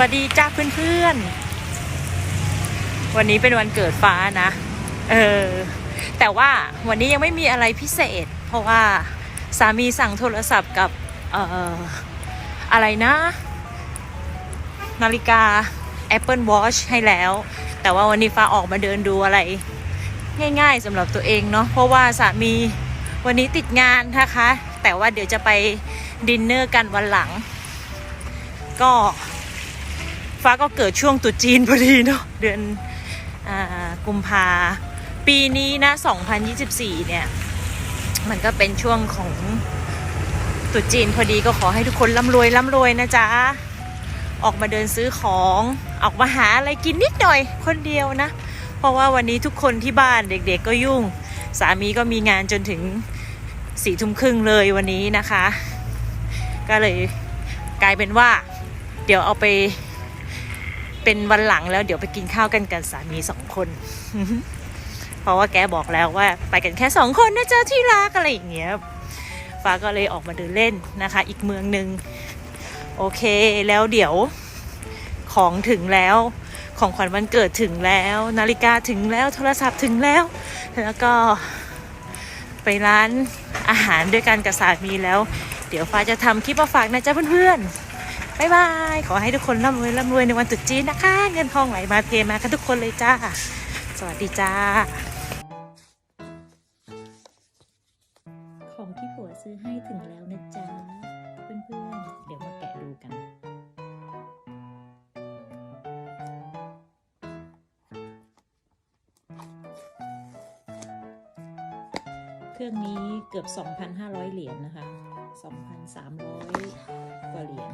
วัสดีจ้าเพื่อนๆ วันนี้เป็นวันเกิดฟ้านะ เออ แต่ว่าวันนี้ยังไม่มีอะไรพิเศษ เพราะว่าสามีสั่งโทรศัพท์กับ เอ่อ อะไรนะ นาฬิกา Apple Watch ให้แล้ว แต่ว่าวันนี้ฟ้าออกมาเดินดูอะไร ง่ายๆสำหรับตัวเองเนาะ เพราะว่าสามีวันนี้ติดงานนะคะ แต่ว่าเดี๋ยวจะไปดินเนอร์กันวันหลัง ก็ ฟ้าก็เกิดช่วงตรุษจีนพอดีเนาะเดือนอกุมภาปีนี้นะ 2024 เนี่ย มันก็เป็นช่วงของตรุษจีนพอดีก็ขอให้ทุกคนร่ำรวยร่ำรวยนะจ๊ะ ออกมาเดินซื้อของออกมาหาอะไรกินนิดหน่อยคนเดียวนะ เพราะว่าวันนี้ทุกคนที่บ้านเด็กๆก็ยุ่ง สามีก็มีงานจนถึงสี่ทุ่มครึ่งเลยวันนี้นะคะ ก็เลยกลายเป็นว่า เดี๋ยวเอาไป เป็นวันหลังแล้วเดี๋ยวไปกินข้าวกันกันสามีสองคน เพราะว่าแกบอกแล้วว่า ไปกันแค่สองคนนะเจ้าที่รักอะไรอย่างเงี้ยฟ้าก็เลยออกมาเดินเล่นนะคะ อีกเมืองหนึ่งโอเคแล้วเดี๋ยวของถึงแล้วของขวัญวันเกิดถึงแล้ว นาฬิกาถึงแล้วโทรศัพท์ถึงแล้ว แล้วก็ไปร้านอาหารด้วยกันกับสามีแล้ว เดี๋ยวฟ้าจะทำคลิปมาฝากนะจ๊ะเพื่อนๆ บ๊ายบาย ขอให้ทุกคนร่ำรวยร่ำรวยในวันตรุษจีนนะคะ เงินทองไหลมาเทมากันทุกคนเลยจ้า สวัสดีจ้า ของที่ผัวซื้อให้ถึงแล้วนะจ๊ะ เพื่อนๆ เดี๋ยวมาแกะดูกันเครื่องนี้เกือบ 2,500 เหรียญนะคะ 2,300 กว่าเหรียญ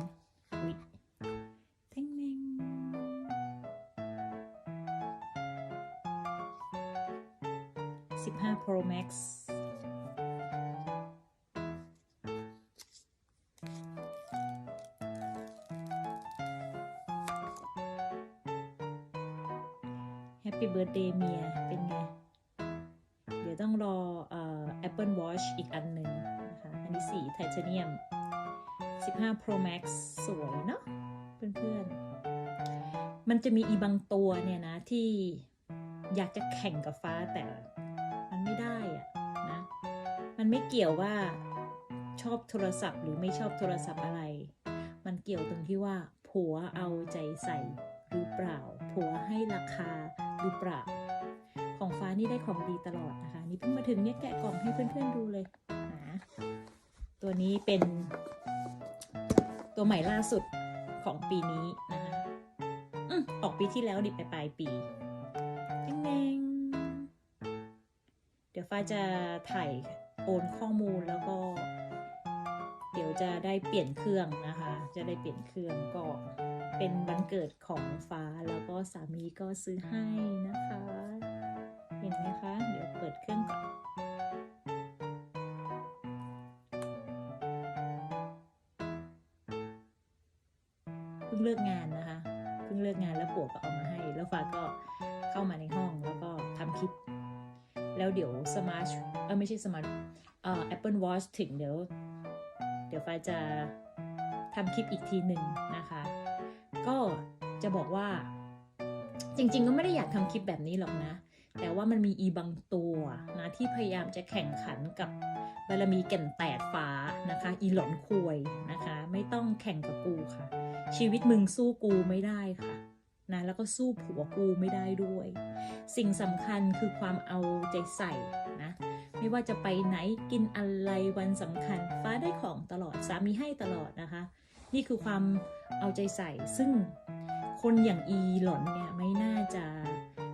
Pro Max แฮปปี้เบิร์ดเดย์เมียเป็นไง เดี๋ยวต้องรออ Apple Watch อีกอันหนึ่งนะคะ อันนี้สีไทเทเนียม 15 Pro Max สวยเนาะเพื่อนๆ มันจะมีอีบางตัวเนี่ยนะที่อยากจะแข่งกับฟ้าแต่ ไม่ได้อะนะ มันไม่เกี่ยวว่าชอบโทรศัพท์หรือไม่ชอบโทรศัพท์อะไร มันเกี่ยวตรงที่ว่า ผัวเอาใจใส่หรือเปล่า ผัวให้ราคาหรือเปล่า ของฟ้านี่ได้ของดีตลอดนะคะ นี่เพิ่งมาถึงเนี่ยแกะกล่องให้เพื่อนๆดูเลยนะตัวนี้เป็นตัวใหม่ล่าสุดของปีนี้นะคะอืมออกปีที่แล้วดิไปปลายปีแดง เดี๋ยวฟ้าจะถ่ายโอนข้อมูลแล้วก็ เดี๋ยวจะได้เปลี่ยนเครื่องนะคะ จะได้เปลี่ยนเครื่องก็เป็นวันเกิดของฟ้าแล้วก็สามีก็ซื้อให้นะคะ เห็นไหมคะ เดี๋ยวเปิดเครื่องก่อนเพิ่งเลิกงานนะคะ เพิ่งเลิกงานแล้วปวกก็เอามาให้ แล้วฟ้าก็เข้ามาในห้องแล้วก็ทำคลิป แล้วเดี๋ยวสมาร์ทเออไม่ใช่สมาร์ทเอ่อ Apple Watch ถึงเดี๋ยว เดี๋ยวฟ้าจะทำคลิปอีกทีหนึ่งนะคะ ก็จะบอกว่า จริง ๆ ก็ไม่ได้อยากทำคลิปแบบนี้หรอกนะ แต่ว่ามันมีอีบางตัวนะที่พยายามจะแข่งขันกับบารมีแก่นแตกฟ้านะคะ อีหลอนควยนะคะ ไม่ต้องแข่งกับกูค่ะ ชีวิตมึงสู้กูไม่ได้ค่ะ นะแล้วก็สู้ผัวกูไม่ได้ด้วย สิ่งสำคัญคือความเอาใจใส่นะไม่ว่าจะไปไหนกินอะไรวันสำคัญ ฟ้าได้ของตลอดสามีให้ตลอดนะคะ นี่คือความเอาใจใส่ ซึ่งคนอย่างอีหลอนเนี่ยไม่น่าจะ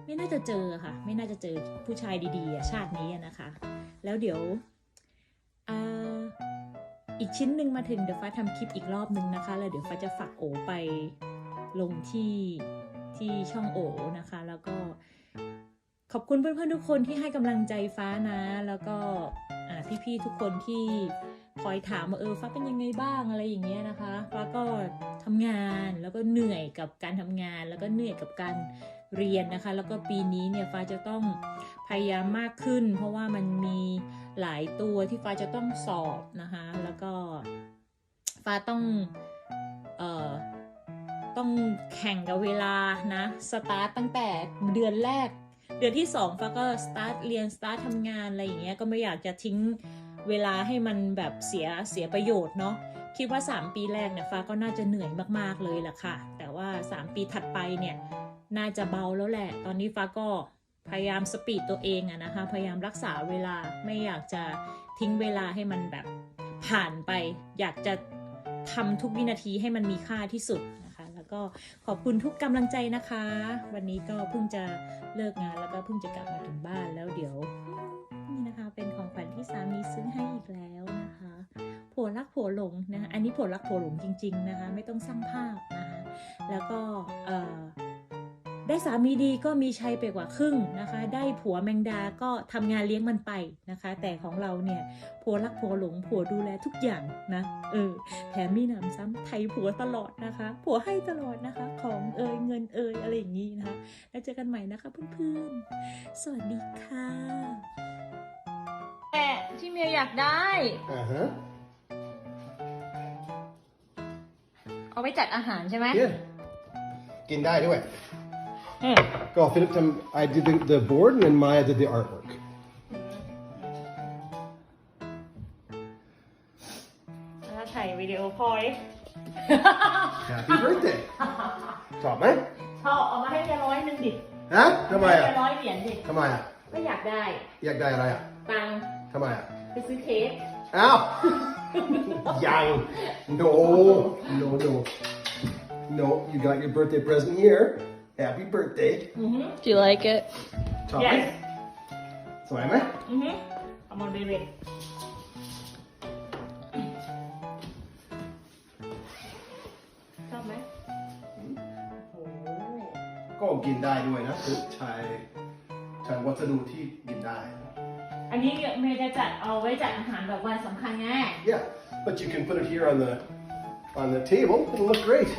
ไม่น่าจะเจอค่ะ ไม่น่าจะเจอผู้ชายดีๆ ชาตินี้นะคะ แล้วเดี๋ยวอีกชิ้นหนึ่งมาถึงเดี๋ยวฟ้าทำคลิปอีกรอบนึงนะคะ แล้วเดี๋ยวฟ้าจะฝากโอไปลงที่ ที่ช่องโอนะคะ แล้วก็ขอบคุณเพื่อนๆทุกคนที่ให้กำลังใจฟ้านะ แล้วก็พี่ๆทุกคนที่คอยถามว่าเออฟ้าเป็นยังไงบ้างอะไรอย่างเงี้ยนะคะฟ้าก็ทำงานแล้วก็เหนื่อยกับการทำงาน แล้วก็เหนื่อยกับการเรียนนะคะ แล้วก็ปีนี้เนี่ยฟ้าจะต้องพยายามมากขึ้น เพราะว่ามันมีหลายตัวที่ฟ้าจะต้องสอบนะคะ แล้วก็ฟ้าต้องเอ่อ ต้องแข่งกับเวลานะสตาร์ตตั้งแต่เดือนแรก เดือนที่สองฟ้าก็สตาร์ทเรียนสตาร์ททำงานอะไรอย่างเงี้ยก็ไม่อยากจะทิ้งเวลาให้มันแบบเสียเสียประโยชน์เนาะคิดว่า 3 ปีแรกเนี่ยฟ้าก็น่าจะเหนื่อยมากๆเลยล่ะค่ะ แต่ว่า 3 ปีถัดไปเนี่ยน่าจะเบาแล้วแหละ ตอนนี้ฟ้าก็พยายามสปีดตัวเองอะนะคะ พยายามรักษาเวลาไม่อยากจะทิ้งเวลาให้มันแบบผ่านไป อยากจะทำทุกวินาทีให้มันมีค่าที่สุดนะ ก็ขอบคุณทุกกำลังใจนะคะ วันนี้ก็เพิ่งจะเลิกงานแล้วก็เพิ่งจะกลับมาถึงบ้านแล้วเดี๋ยว นี่นะคะเป็นของขวัญที่สามีซื้อให้อีกแล้วนะคะผัวรักผัวหลงนะอันนี้ผัวรักผัวหลงจริง ๆนะคะ ไม่ต้องสร้างภาพนะคะแล้วก็เอ่อ ได้สามีดีก็มีชัยไปกว่าครึ่งนะคะ ได้ผัวแมงดาก็ทำงานเลี้ยงมันไปนะคะ แต่ของเราเนี่ยผัวรักผัวหลงผัวดูแลทุกอย่างนะเออแถมมีหนำซ้ำไทยผัวตลอดนะคะ ผัวให้ตลอดนะคะ ของเอ่ยเงินเอ่ยอะไรอย่างนี้นะคะ แล้วเจอกันใหม่นะคะเพื่อนๆ สวัสดีค่ะแม่ที่เมียอยากได้ Uh huh. เอาไว้จัดอาหารใช่ไหม Yeah. กินได้ด้วย อืมก็ฟิลิปทำ I did the, the board and then Maya did the artwork แล้วถ่ายวิดีโอพอย Happy birthday ชอบไหมชอบเอามาให้แกร้อยหนึ่งดิฮะทำไมให้อะแกร้อยเหรียญดิทำไมอะก็อยากได้ อยากได้อะไรอะตังค์ทำไมอะไปซื้อเค้กอ้าวยัง no no no no you got your birthday present here happy birthday Do you like it? ชอบไหม yes สวยไหมอือฮึเอามาเบรกชอบไหมโอ้โหก็กินได้ด้วยนะคือใช้ใช้วัสดุที่กินได้ อันนี้เมย์จะจัดเอาไว้จัดอาหารแบบวันสำคัญไง Yeah, but you can put it here on the on the table. It'll look great.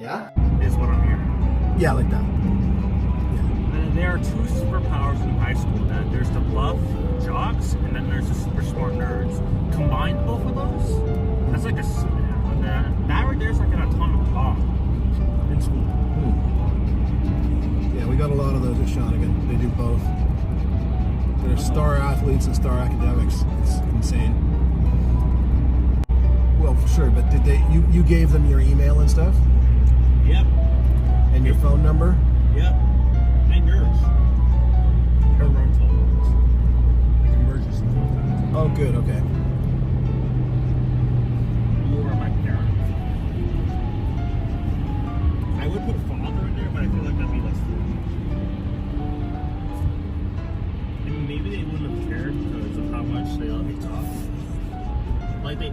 Yeah? is what I'm hearing. Yeah, like that. And there are two superpowers in high school. That there's the bluff jocks, and then there's the super smart nerds. Combine both of those, that's like a s- that, that right there's like an atomic bomb in school. Hmm. Yeah, we got a lot of those at Shawnigan. They do both. They're star athletes and star academics. It's insane. Well, for sure, but did they? You you gave them your email and stuff, Yep, and your phone number. yep, and yours. Her rental, like emergency. Oh, good. Okay. You are my parent. I would put father in there, but I feel like that'd be less fair. And maybe they wouldn't have cared because of how much they let me talk. Like they,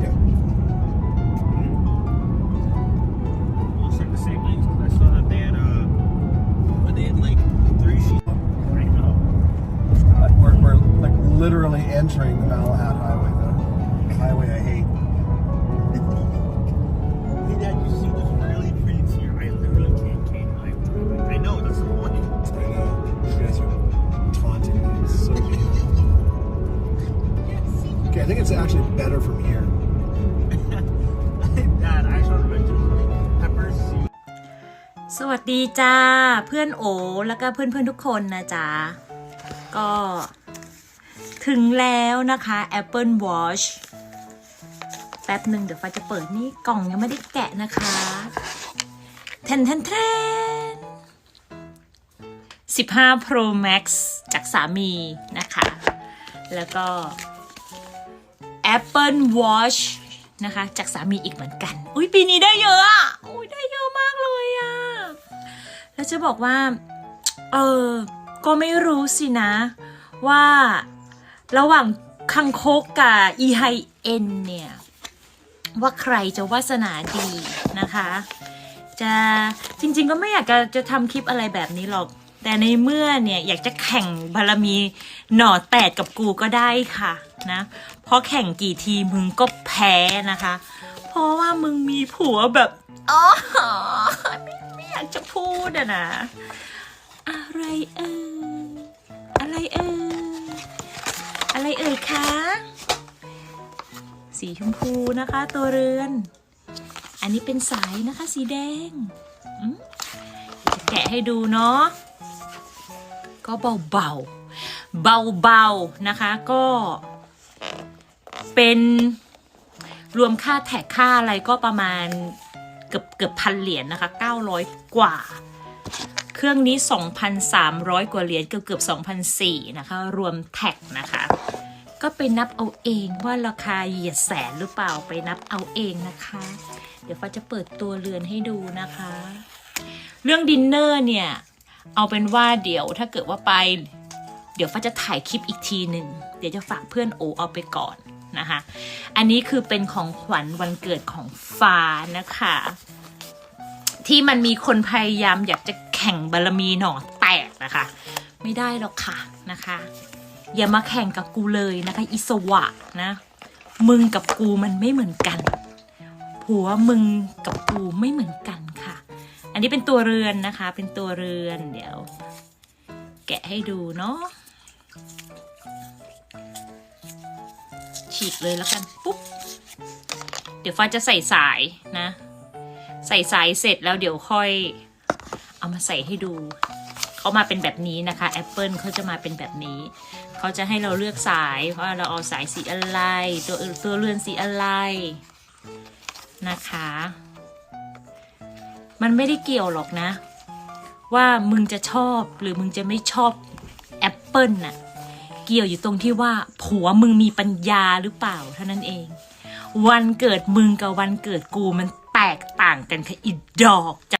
they asked like the same things because I saw that they had uh, they had like three sheets. I know. We're, we're like literally entering the Malahat Highway, the highway I hate. สวัสดีจ้าเพื่อนโอแล้วก็เพื่อนๆทุกคนนะจ๊ะ ก็ถึงแล้วนะคะ Apple Watch แป๊บหนึ่งเดี๋ยวฟ้าจะเปิดนี่กล่องยังไม่ได้แกะนะคะแทนแทนแทน15 Pro Max จากสามีนะคะ แล้วก็ Apple Watch นะคะ จากสามีอีกเหมือนกัน อุ้ยปีนี้ได้เยอะอะอุ้ยได้ แล้วจะบอกว่า เออ ก็ไม่รู้สินะ ว่าระหว่างคังคกกับอีไฮเอ็นเนี่ย ว่าใครจะวาสนาดีนะคะ จะจริง ๆ ก็ไม่อยากจะจะทำคลิปอะไรแบบนี้หรอก แต่ในเมื่อเนี่ย อยากจะแข่งบารมีหน่อแตดกับกูก็ได้ค่ะนะเพราะแข่งกี่ทีมึงก็แพ้นะคะ เพราะว่ามึงมีผัวแบบ อ๋อไม่ไม่อยากจะพูดอะนะ อะไรเอ่ยอะไรเอ่ยอะไรเอ่ยคะสีชมพูนะคะตัวเรือน อันนี้เป็นสายนะคะสีแดงจะแกะให้ดูเนาะก็เบาๆเบาๆนะคะก็เป็นรวมค่าแท็กค่าอะไรก็ประมาณ เกือบเกือบพันเหรียญนะคะ 900 กว่า เครื่องนี้ 2,300 กว่าเหรียญเกือบเกือบ2,400นะคะ รวมแท็กนะคะ ก็ไปนับเอาเองว่าราคาเหยียดแสนหรือเปล่าไปนับเอาเองนะคะ เดี๋ยวฟ้าจะเปิดตัวเรือนให้ดูนะคะ เรื่องดินเนอร์เนี่ย เอาเป็นว่าเดี๋ยวถ้าเกิดว่าไป เดี๋ยวฟ้าจะถ่ายคลิปอีกทีหนึ่งเดี๋ยวจะฝากเพื่อนโอเอาไปก่อน นะคะ อันนี้คือเป็นของขวัญวันเกิดของฟ้านะคะ ที่มันมีคนพยายามอยากจะแข่งบารมีหน่อแตกนะคะ ไม่ได้หรอกค่ะนะคะ อย่ามาแข่งกับกูเลยนะคะ อิสวะนะ มึงกับกูมันไม่เหมือนกันผัวมึงกับกูไม่เหมือนกันค่ะ อันนี้เป็นตัวเรือนนะคะ เป็นตัวเรือน เดี๋ยว แกะให้ดูเนาะ ฉีกเลยแล้วกันปุ๊บเดี๋ยวฟ้าจะใส่สายนะ ใส่สายเสร็จแล้วเดี๋ยวค่อย เอามาใส่ให้ดูเขามาเป็นแบบนี้นะคะ Apple เขาจะมาเป็นแบบนี้เขาจะให้เราเลือกสายว่าเราเอาสายสีอะไร ตัวตัวเรือนสีอะไรนะคะ มันไม่ได้เกี่ยวหรอกนะ ว่ามึงจะชอบหรือมึงจะไม่ชอบแอปเปิลน่ะ เกี่ยวอยู่ตรงที่ว่า ผัวมึงมีปัญญาหรือเปล่าเท่านั้นเอง วันเกิดมึงกับวันเกิดกูมันแตกต่างกันค่ะอีดอกจ